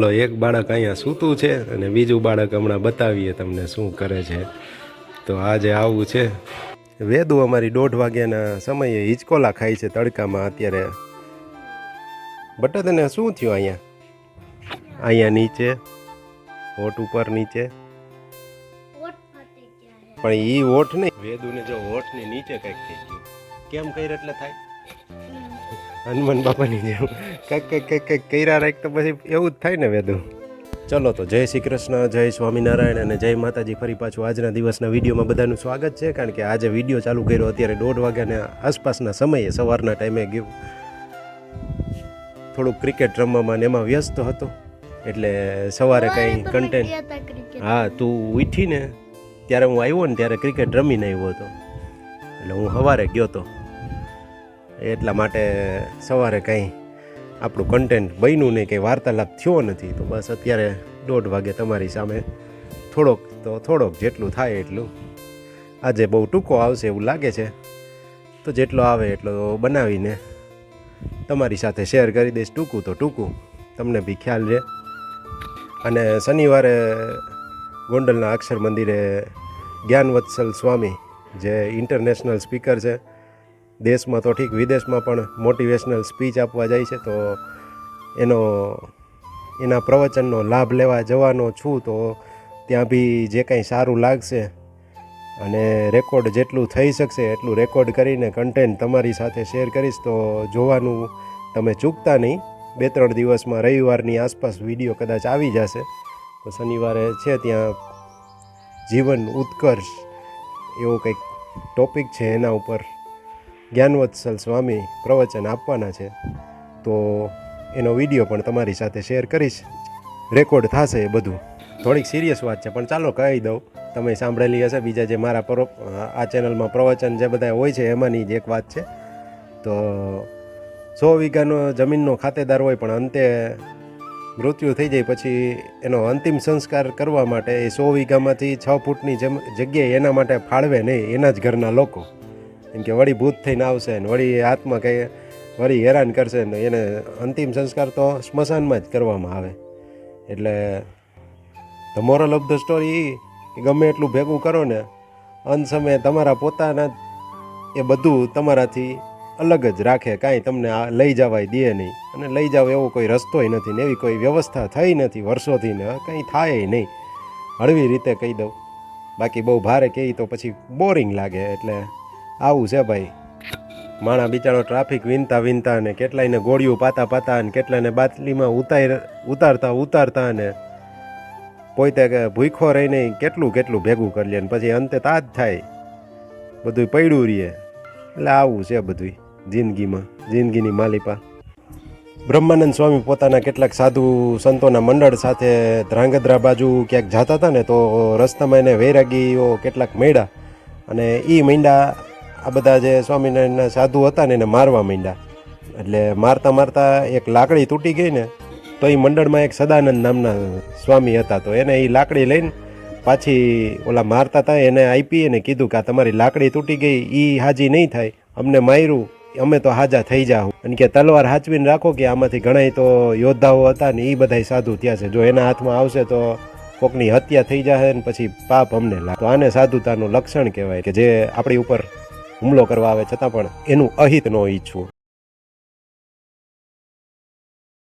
ચલો એક બાળક અહીંયા સૂતું છે અને બીજું બાળક હમણાં બતાવીએ તમને શું કરે છે. તો આજે આવું છે. વેદુ અમારી દોઢ વાગ્યાના સમયે હિચકોલા ખાય છે તડકામાં અત્યારે. બટા તને શું થયું અહીંયા? અહીંયા નીચે, હોઠ ઉપર નીચે. પણ ઈ હોઠ નહીં. વેદુને જો હોઠની નીચે કંઈક થઈ ગયું. કેમ કઈ એટલે થાય? હનુમાન બાપાની જેમ. કંઈક કંઈક કંઈક કંઈક કર્યા રાખ તો પછી એવું જ થાય ને વેદુ. ચલો તો જય શ્રી કૃષ્ણ જય સ્વામિનારાયણ અને જય માતાજી. ફરી પાછું આજના દિવસના વિડીયોમાં બધાનું સ્વાગત છે કારણ કે આજે વીડિયો ચાલુ કર્યો અત્યારે દોઢ વાગ્યાના આસપાસના સમયે સવારના ટાઈમે ગયું. થોડુંક ક્રિકેટ રમવામાં ને એમાં વ્યસ્ત હતો એટલે સવારે કંઈ કન્ટેન્ટ હા તું ઉઠીને ત્યારે હું આવ્યો ને ત્યારે ક્રિકેટ રમીને આવ્યો હતો. એટલે હું સવારે ગયો હતો એટલા માટે સવારે કંઈ આપણું કન્ટેન્ટ બન્યું નહીં, કંઈ વાર્તાલાપ થયો નથી. તો બસ અત્યારે દોઢ વાગે તમારી સામે થોડોક, તો થોડોક જેટલું થાય એટલું. આજે બહુ ટૂંકો આવશે એવું લાગે છે. તો જેટલો આવે એટલો બનાવીને તમારી સાથે શેર કરી દઈશ ટૂંકું તો ટૂંકું. તમને બી ખ્યાલ રહે. અને શનિવારે ગોંડલના અક્ષર મંદિરે જ્ઞાનવત્સલ સ્વામી, જે ઇન્ટરનેશનલ સ્પીકર છે દેશમાં તો ઠીક વિદેશમાં પણ મોટિવેશનલ સ્પીચ આપવા જાય છે, તો એનો, એના પ્રવચનનો લાભ લેવા જવાનો છું, તો ત્યાં બી જે કાંઈ સારું લાગશે અને રેકોર્ડ જેટલું થઈ શકશે એટલું રેકોર્ડ કરીને કન્ટેન્ટ તમારી સાથે શેર કરીશ, તો જોવાનું તમે ચૂકતા નહીં. બે ત્રણ દિવસમાં રવિવારની આસપાસ વીડિયો કદાચ આવી જશે, તો શનિવારે છે ત્યાં જીવન ઉત્કર્ષ એવો કંઈક ટોપિક છે એના ઉપર. જ્ઞાનવત્સલ સ્વામી પ્રવચન આપવાના છે, તો એનો વીડિયો પણ તમારી સાથે શેર કરીશ. રેકોર્ડ થશે એ બધું. થોડીક સિરિયસ વાત છે, પણ ચાલો કહી દઉં. તમે સાંભળેલી હશે, બીજા જે મારા પર, આ ચેનલમાં પ્રવચન જે બધા હોય છે, એમાંની જ એક વાત છે. તો સો વીઘાનો જમીનનો ખાતેદાર હોય, પણ અંતે મૃત્યુ થઈ જાય પછી એનો અંતિમ સંસ્કાર કરવા માટે એ સો વીઘામાંથી છ ફૂટની જગ્યાએ એના માટે ફાળવે નહીં, એના જ ઘરના લોકો. એમ કે વળી ભૂત થઈને આવશે ને વળી આત્મા કંઈ વળી હેરાન કરશે ને એને અંતિમ સંસ્કાર તો સ્મશાનમાં જ કરવામાં આવે. એટલે the moral of the story એ ગમે એટલું ભેગું કરો ને અંત સમયે તમારા પોતાના એ બધું તમારાથી અલગ જ રાખે, કાંઈ તમને આ લઈ જવાય, દે નહીં. અને લઈ જાવ એવો કોઈ રસ્તોય નથી ને એવી કોઈ વ્યવસ્થા થઈ નથી વર્ષોથી ને, કંઈ થાય નહીં. હળવી રીતે કહી દઉં. બાકી બહુ ભારે કહી તો પછી બોરિંગ લાગે એટલે આવું છે ભાઈ. માણા બિચારો ટ્રાફિક વિનતા વિનતા અને કેટલાયને ગોળીઓ પાતા પાતા અને કેટલાને બાટલીમાં ઉતાર ઉતારતા ઉતારતા અને પોતે ભૂખો રહીને કેટલું કેટલું ભેગું કરી લે ને પછી અંતે તાજ થાય. બધું પડ્યું રહીએ. એટલે આવું છે બધું જિંદગીમાં, જિંદગીની માલિપા. બ્રહ્માનંદ સ્વામી પોતાના કેટલાક સાધુ સંતોના મંડળ સાથે ધ્રાંગધ્રા બાજુ ક્યાંક જતા હતા ને તો રસ્તામાં એને વૈરાગીઓ કેટલાક મળ્યા. અને એ માંડ્યા આ બધા જે સ્વામિનારાયણના સાધુ હતા ને એને મારવા માંડ્યા. એટલે મારતા મારતા એક લાકડી તૂટી ગઈ ને, તો એ મંડળમાં એક સદાનંદ નામના સ્વામી હતા, તો એને એ લાકડી લઈને પાછી ઓલા મારતા હતા, એને આપી અને કીધું કે આ તમારી લાકડી તૂટી ગઈ એ હાજી નહીં થાય. અમને માર્યું, અમે તો હાજા થઈ જાઉં અને કે તલવાર હાચવીને રાખો કે આમાંથી ઘણાય તો યોદ્ધાઓ હતા ને એ બધાય સાધુ ત્યાં છે. જો એના હાથમાં આવશે તો કોકની હત્યા થઈ જશે ને પછી પાપ અમને લાગે. તો આને સાધુતાનું લક્ષણ કહેવાય કે જે આપણી ઉપર હુમલો કરવા આવે છતાં પણ એનું અહિત ન ઈચ્છવું